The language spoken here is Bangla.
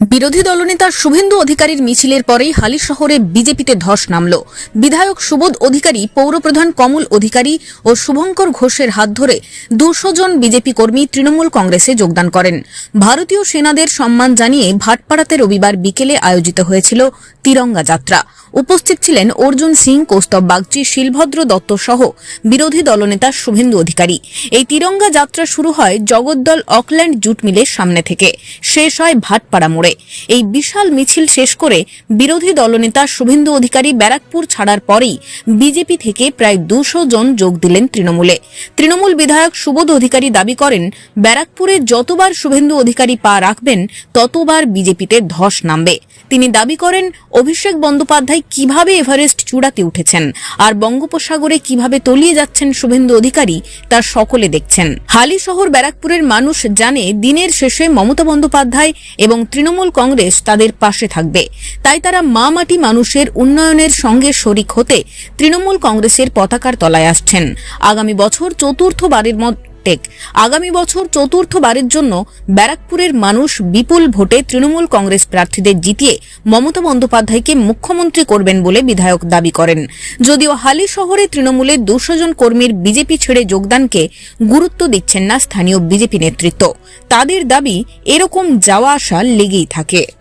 বিরোধী দলনেতা শুভেন্দু অধিকারীর মিছিলের পরেই হালি শহরে বিজেপিতে ধস নামল। বিধায়ক সুবোধ অধিকারী পৌরপ্রধান কমল অধিকারী ও শুভঙ্কর ঘোষের হাত ধরে দুশো জন বিজেপি কর্মী তৃণমূল কংগ্রেসে যোগদান করেন। ভারতীয় সেনাদের সম্মান জানিয়ে ভাটপাড়াতে রবিবার বিকেলে আয়োজিত হয়েছিল তিরঙ্গা যাত্রা। উপস্থিত ছিলেন অর্জুন সিং, কৌস্তব বাগচি, শিলভদ্র দত্ত সহ বিরোধী দলনেতা শুভেন্দু অধিকারী। এই তিরঙ্গা যাত্রা শুরু হয় জগদ্দল অকল্যান্ড জুট মিলের সামনে থেকে। শেষ হয় ভাটপাড়া মোড়ে। এই বিশাল মিছিল শেষ করে বিরোধী দলনেতা শুভেন্দু অধিকারী ব্যারাকপুর ছাড়ার পরেই বিজেপি থেকে প্রায় দুশো জন যোগ দিলেন তৃণমূলে। তৃণমূল বিধায়ক সুবোধ অধিকারী দাবি করেন, ব্যারাকপুরে যতবার শুভেন্দু অধিকারী পা রাখবেন, ততবার বিজেপিতে ধস নামবে। তিনি দাবি করেন, অভিষেক বন্দ্যোপাধ্যায় কীভাবে এভারেস্ট চূড়াতে উঠেছেন, আর বঙ্গোপসাগরে কীভাবে তলিয়ে যাচ্ছেন শুভেন্দু অধিকারী, তা সকলে দেখছেন। হালি শহর ব্যারাকপুরের মানুষ জানে, দিনের শেষে মমতা বন্দ্যোপাধ্যায় এবং তৃণমূল কংগ্রেস তাদের পাশে থাকবে। তাই তারা মা মাটি মানুষের উন্নয়নের সঙ্গে শরিক হতে তৃণমূল কংগ্রেসের পতাকার তলায় আসছেন। আগামী বছর চতুর্থবারের মত টেক আগামী বছর চতুর্থবারের জন্য ব্যারাকপুরের মানুষ বিপুল ভোটে তৃণমূল কংগ্রেস প্রার্থীদের জিতিয়ে মমতা বন্দ্যোপাধ্যায়কে মুখ্যমন্ত্রী করবেন বলে বিধায়ক দাবি করেন। যদিও হালি শহরে তৃণমূলের দুশো জন কর্মীর বিজেপি ছেড়ে যোগদানকে গুরুত্ব দিচ্ছেন না স্থানীয় বিজেপি নেতৃত্ব। তাদের দাবি, এরকম যাওয়া আসা লেগেই থাকে।